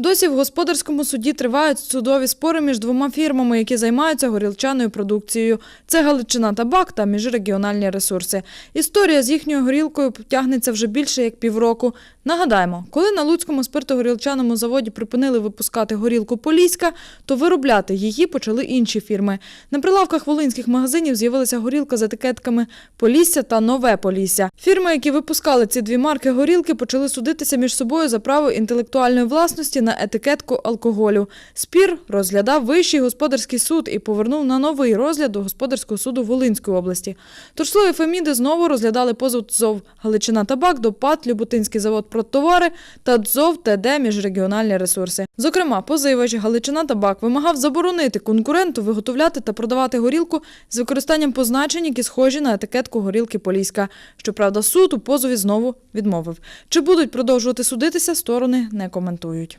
Досі в господарському суді тривають судові спори між двома фірмами, які займаються горілчаною продукцією. Це Галичина Табак та міжрегіональні ресурси. Історія з їхньою горілкою тягнеться вже більше як півроку. Нагадаємо, коли на Луцькому спиртогорілчаному заводі припинили випускати горілку Поліська, то виробляти її почали інші фірми. На прилавках волинських магазинів з'явилася горілка з етикетками Полісся та Нове Полісся. Фірми, які випускали ці дві марки горілки, почали судитися між собою за право інтелектуальної власності на етикетку алкоголю. Спір розглядав Вищий господарський суд і повернув на новий розгляд до господарського суду Волинської області. Тож слові Феміди знову розглядали позов ТЗОВ Галичина Табак до ПАТ Люботинський завод «Продтовари» та ТЗОВ ТД Міжрегіональні ресурси. Зокрема, позивач Галичина Табак вимагав заборонити конкуренту виготовляти та продавати горілку з використанням позначень, які схожі на етикетку горілки Поліська. Щоправда, суд у позові знову відмовив. Чи будуть продовжувати судитися, сторони не коментують.